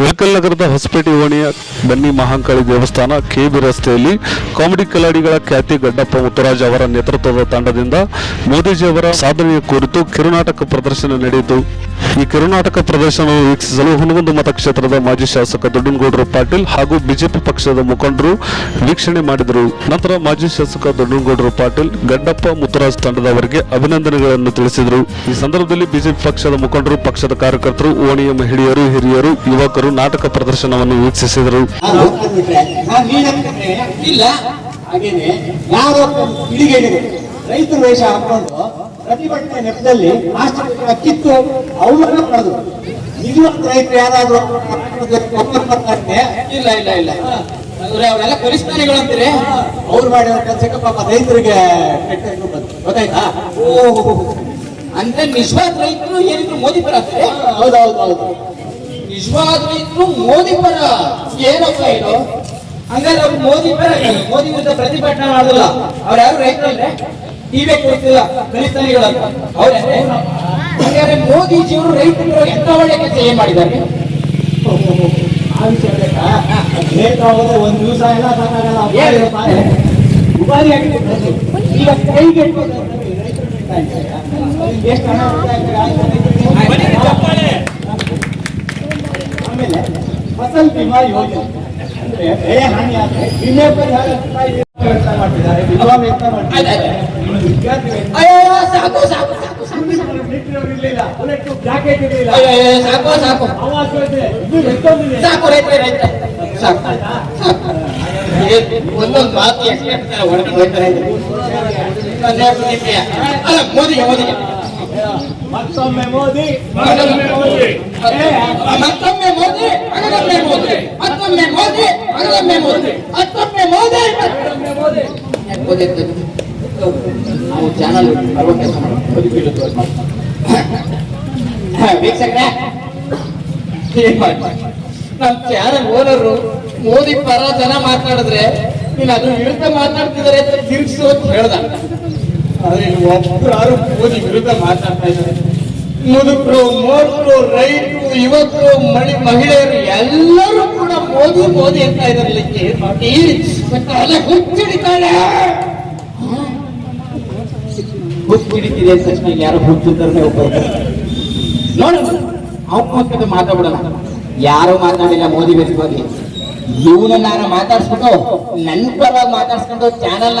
ಇಳಕಲ್ ನಗರದ ಹೊಸಪೇಟೆ ಓಣಿಯ ಬನ್ನಿ ಮಹಾಂಕಾಳಿ ದೇವಸ್ಥಾನ ಕೆಬಿ ರಸ್ತೆಯಲ್ಲಿ ಕಾಮಿಡಿ ಕಲಾಡಿಗಳ ಖ್ಯಾತಿ ಗಡ್ಡಪ್ಪ ಮುತ್ತರಾಜ್ ಅವರ ನೇತೃತ್ವದ ತಂಡದಿಂದ ಮೋದಿಜಿ ಅವರ ಸಾಧನೆಯ ಕುರಿತು ಕಿರುನಾಟಕ ಪ್ರದರ್ಶನ ನಡೆಯಿತು. ಈ ಕಿರುನಾಟಕ ಪ್ರದರ್ಶನವನ್ನು ವೀಕ್ಷಿಸಲು ಹುನಗುಂದ ಮತಕ್ಷೇತ್ರದ ಮಾಜಿ ಶಾಸಕ ದೊಡ್ಡನಗೌಡರು ಪಾಟೀಲ್ ಹಾಗೂ ಬಿಜೆಪಿ ಪಕ್ಷದ ಮುಖಂಡರು ವೀಕ್ಷಣೆ ಮಾಡಿದರು. ನಂತರ ಮಾಜಿ ಶಾಸಕ ದೊಡ್ಡನಗೌಡರು ಪಾಟೀಲ್, ಗಡ್ಡಪ್ಪ ಮುತ್ತರಾಜ್ ತಂಡದವರಿಗೆ ಅಭಿನಂದನೆಗಳನ್ನು ತಿಳಿಸಿದರು. ಈ ಸಂದರ್ಭದಲ್ಲಿ ಬಿಜೆಪಿ ಪಕ್ಷದ ಮುಖಂಡರು, ಪಕ್ಷದ ಕಾರ್ಯಕರ್ತರು, ಓಣಿಯ ಮಹಿಳೆಯರು, ಹಿರಿಯರು, ಯುವಕರು ನಾಟಕ ಪ್ರದರ್ಶನವನ್ನು ವೀಕ್ಷಿಸಿದರು. ರೈತರ ವೇಷ ಹಾಕೊಂಡು ಪ್ರತಿಭಟನೆ ನೆಪದಲ್ಲಿ ಮಾಸ್ಟರ್ ಕಿತ್ತು ಅವರನ್ನ ಪಡೆದು ನಿಜವಾದ ರೈತರು ಯಾರಾದ್ರೂ ಇಲ್ಲ ಇಲ್ಲ ಇಲ್ಲ. ಅಂದ್ರೆ ಅವರೆಲ್ಲ ಪರಿಸ್ಥಿತಿಗಳು ಅಂತೀರಿ? ಅವ್ರು ಮಾಡಿರೋ ಕೆಲಸಕ್ಕೆ ಪಾಪ ರೈತರಿಗೆ ಕೆಟ್ಟ ಗೊತ್ತಾಯ್ತಾ? ಓ ಅಂದ್ರೆ ನಿಜವಾದ ರೈತರು ಏನಿದ್ರು ಮೋದಿ ಪರ ಹೌದೌದು ಹೌದು. ರೈತರು ಮೋದಿ ಪರ ಏನಪ್ಪ ಇದು? ಹಂಗಾದ್ರೆ ಅವ್ರು ಮೋದಿ ಪರ ಮೋದಿ ವಿರುದ್ಧ ಪ್ರತಿಭಟನೆ ಮಾಡೋದಿಲ್ಲ. ಅವ್ರು ಯಾರು ರೈತರಲ್ಲೇ? ಟಿವಿ ಕೊಡ್ತಿಲ್ಲ ಖಲಿಸ್ತಾನಿಗಳು ಅಂತ ಅವ್ರೆ ಹಂಗಾದ್ರೆ ಮೋದಿಜಿಯವರು ರೈತರು ಎಂತ ಒಳ್ಳೆ ಕೆಲಸ ಏನ್ ಮಾಡಿದ್ದಾರೆ? ಆ ವಿಷಯ ಒಂದು ದಿವಸ ಎಲ್ಲ ಸಾಕಾಗಲ್ಲ ಆಗಿದೆ ಕೈಗೆ ಎಷ್ಟು ಹಣ ಆಗ್ತದೆ ಫಸಲ್ ಬಿಮಾ ಯೋಜನೆ. ಅಂದ್ರೆ ಬೆಳೆ ಹಾನಿ ಆದ್ರೆ ವಿಮೆ ಪರಿಹಾರ ವ್ಯವಸ್ಥೆ ಮಾಡ್ತಿದ್ದಾರೆ ವಿಮಾ ವ್ಯವಸ್ಥೆ ಮಾಡ್ತಿದ್ದಾರೆ. ಸಾಕು ಸಾಕು ಸಾಕು ಇರ್ಲಿಲ್ಲ ಬುಲೆಟ್ ಜಾಕೆಟ್ ಇರಲಿಲ್ಲ. ಸಾಕು ಸಾಕು. ಆವಾಸ್ ಯೋಜನೆ ಸಾಕು ರೈತ ರೈತ ಸಾಕು ಒಂದೊಂದು ಮಾತು ಹೇಳ್ತಾರೆ ಹೊರಗೆ ಹೋಗ್ತಾರೆ. ಅಲ್ಲ ಮೋದಿಗೆ ಮೋದಿಗೆ. ಮತ್ತೊಮ್ಮೆ ಮೋದಿ. ಮತ್ತೊಮ್ಮೆ ಮೋದಿ. ಮತ್ತೊಮ್ಮೆ ಮೋದಿ ಮತ್ತೊಮ್ಮೆ ಮೋದಿ ಮತ್ತೊಮ್ಮೆ ಮೋದಿ ಮೋದಿ ಮತ್ತೊಮ್ಮೆ ಮೋದಿ. ಮತ್ತೊಮ್ಮೆ ಮೋದಿ. ಮೋದಿ ಅಂತ ನಾವು ಚಾನಲ್ ಬರುವ ಕೆಲಸ ಮೋದಿ ವೀಕ್ಷಕರೇ. ನಮ್ಮ ಚಾನಲ್ ಓನರು ಮೋದಿ ಪರ ಜನ ಮಾತಾಡಿದ್ರೆ ನೀನು ಅದ್ರ ವಿರುದ್ಧ ಮಾತಾಡ್ತಿದ್ದಾರೆ ಅಂತ ತಿರುಗಿಸು ಅಂತ ಹೇಳ್ದ. ಆದ್ರೆ ಒಬ್ರು ಯಾರು ಮೋದಿ ವಿರುದ್ಧ ಮಾತಾಡ್ತಾ ಇದ್ದಾರೆ ಮುದುಕರು, ಮೋಟ್ರು, ರೈತರು, ಯುವಕರು ಮಳಿ ಮಹಿಳೆಯರು ಎಲ್ಲರೂ ಕೂಡ ಮೋದಿ ಮೋದಿ ಅಂತ ಇದ್ದಾರೆ ಅಲ್ಲ ಹುಚ್ಚಿಡಿತಾಳೆ. ಹುಚ್ಚಿಡಿತಿದೆ ಅಂತ ತಕ್ಷಣ ಯಾರು ಹುಚ್ಚಿದ್ದಾರೆ ಒಬ್ಬ ನೋಡೋಣ ಔಪಚಾರಿಕ ಮಾತಾಡೋಣ ಯಾರು ಮಾತಾಡಿಲ್ಲ ಮೋದಿ ವಿರುದ್ಧವಾಗಿ ಇವನು ನಾನು ಮಾತಾಡ್ಸ್ಕೊಂಡು ನನ್ನ ಪರವಾಗಿ ಮಾತಾಡ್ಸ್ಕೊಂಡು ಚಾನಲ್ನ.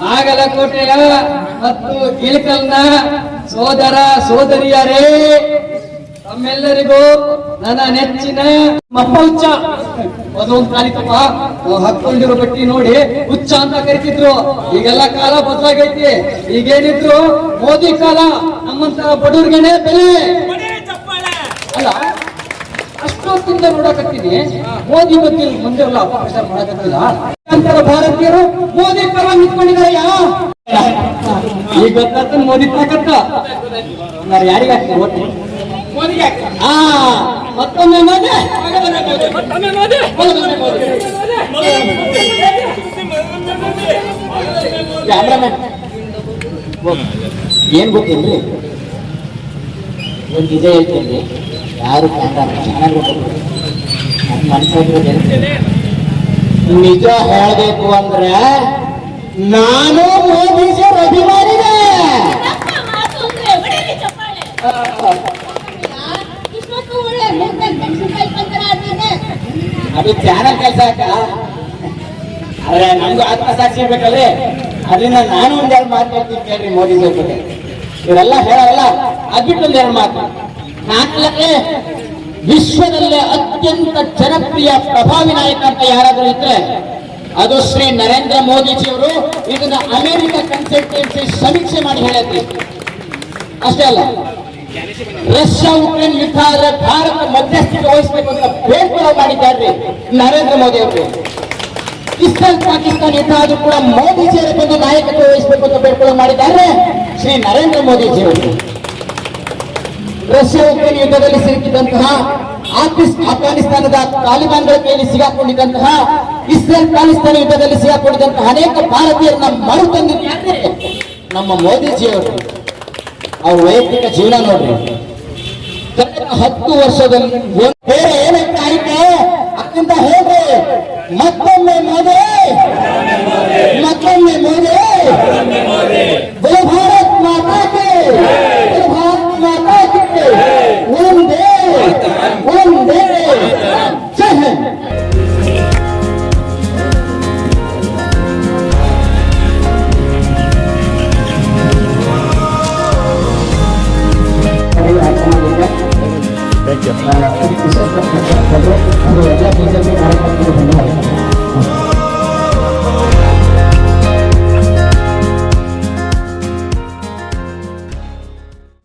ಬಾಗಲಕೋಟೆಯ ಮತ್ತು ಇಳಕಲ್ನ ಸೋದರ ಸೋದರಿಯರೇ, ತಮ್ಮೆಲ್ಲರಿಗೂ ನನ್ನ ನೆಚ್ಚಿನ ಮಪ್ಪುಚ್ಚ. ಅದೊಂದು ಕಾಲಿತಪ್ಪ ಹಾಕೊಂಡಿರೋ ಬಟ್ಟಿ ನೋಡಿ ಹುಚ್ಚ ಅಂತ ಕರಿತಿದ್ರು. ಈಗೆಲ್ಲ ಕಾಲ ಬದಲಾಗೈತಿ. ಈಗೇನಿದ್ರು ಮೋದಿ ಕಾಲ ನಮ್ಮಂತ ಬಡವ್ರಿಗೇನೆ ಬೆಲೆ. ಅಲ್ಲ, ಅಷ್ಟೊತ್ತಿಂದ ನೋಡಕತ್ತೀನಿ. ಮೋದಿ ಬಗ್ಗೆ ಮುಂದೆ ಎಲ್ಲ ಅಪಪ್ರಚಾರ ಮಾಡಕತ್ತಿಲ್ಲ. ಭಾರತೀಯರು ಮೋದಿ ಪರ ನಿಂತ್ಕೊಂಡಿದ್ದಾರೆ ಈಗ ಗೊತ್ತಾಗ್ತದೆ ಮೋದಿ ತಾಕತ್ತ ಯಾರಿಗೆ ಹಾಕ್ತಾರೆ? ಓಟ್ ಹಾ ಮತ್ತೊಮ್ಮೆ ಮೋದಿ. ಏನ್ ಗೊತ್ತೇನ್ರಿ ಒಂದು ನಿಜ ಹೇಳ್ತೀನಿ. ಯಾರು ಕ್ಯಾಮ್ರಾ ಗೊತ್ತಿಲ್ಲ. ನನ್ನ ಮನಸ್ಸಾಗಿರೋದು ನಿಜ ಹೇಳಬೇಕು ಅಂದ್ರೆ ನಾನು ಮೋದಿಜಿ ಅಭಿಮಾನಿನೇ. ಅದು ಚಾನಲ್ ಕೆಲಸ ಆದ್ರೆ ನಮ್ಗೂ ಆತ್ಮಸಾಕ್ಷಿ ಬೇಕಲ್ಲ. ಅದರಿಂದ ನಾನು ಒಂದೆರಡು ಮಾತು ಹೇಳ್ತೀನಿ ಕೇಳ್ರಿ ಮೋದಿ ಜೊತೆ. ಬಗ್ಗೆ ಇವರೆಲ್ಲ ಹೇಳಲ್ಲ ಅದ್ಬಿಟ್ಟು ಒಂದೆರಡು ಮಾತು. ನಾಲ್ಕಕ್ಕೆ ವಿಶ್ವದಲ್ಲೇ ಅತ್ಯಂತ ಜನಪ್ರಿಯ ಪ್ರಭಾವಿ ನಾಯಕ ಅಂತ ಯಾರಾದರೂ ಇದ್ರೆ, ಅದು ಶ್ರೀ ನರೇಂದ್ರ ಮೋದಿಜಿಯವರು ಇದನ್ನ ಅಮೆರಿಕ ಕನ್ಸಲ್ಟೆನ್ಸಿ ಸಮೀಕ್ಷೆ ಮಾಡಿ ಹೇಳಿದ್ರಿ ಅಷ್ಟೇ ಅಲ್ಲ, ರಷ್ಯಾ ಉಕ್ರೇನ್ ಯುದ್ಧ ಆದ್ರೆ ಭಾರತ ಮಧ್ಯಸ್ಥಿಕೆ ವಹಿಸಬೇಕು ಅಂತ ಬೇಡ್ಕೊಳ್ಳೋ ಮಾಡಿದ್ದಾರೆ ನರೇಂದ್ರ ಮೋದಿ ಅವರು ಇಸ್ರೇಲ್ ಪಾಕಿಸ್ತಾನ ಯುದ್ಧ ಆದ್ರೂ ಕೂಡ ಮೋದಿಜಿಯವರೇ ಬಂದು ನಾಯಕತ್ವ ವಹಿಸಬೇಕು ಅಂತ ಬೇಡ್ಕೊಳ್ಳೋ ಮಾಡಿದ್ದಾರೆ ಶ್ರೀ ನರೇಂದ್ರ ಮೋದಿಜಿ ಅವರು ರಷ್ಯಾ ಉಕ್ರೇನ್ ಯುದ್ಧದಲ್ಲಿ ಸಿಲುಕಿದಂತಹ ಅಫ್ಘಾನಿಸ್ತಾನದ ತಾಲಿಬಾನ್ಗಳ ಕೈಯಲ್ಲಿ ಸಿಗಾಕೊಂಡಿದ್ದಂತಹ ಇಸ್ರೇಲ್ ಪಾಕಿಸ್ತಾನ ಯುದ್ಧದಲ್ಲಿ ಸಿಗಾಕೊಂಡಿದ್ದಂತಹ ಅನೇಕ ಭಾರತೀಯರನ್ನ ಮರುತಂದಿದ್ದಾರೆ ನಮ್ಮ ಮೋದಿಜಿಯವರು ಅವ್ರ ವೈಯಕ್ತಿಕ ಜೀವನ ನೋಡ್ರಿ. ಕಳೆದ ಹತ್ತು ವರ್ಷದಲ್ಲಿ ಬೇರೆ ಏನೇ ಆಯ್ಕೆ ಅಕ್ಕಂತ ಮತ್ತೊಮ್ಮೆ ಮೋದಿ! Gracias.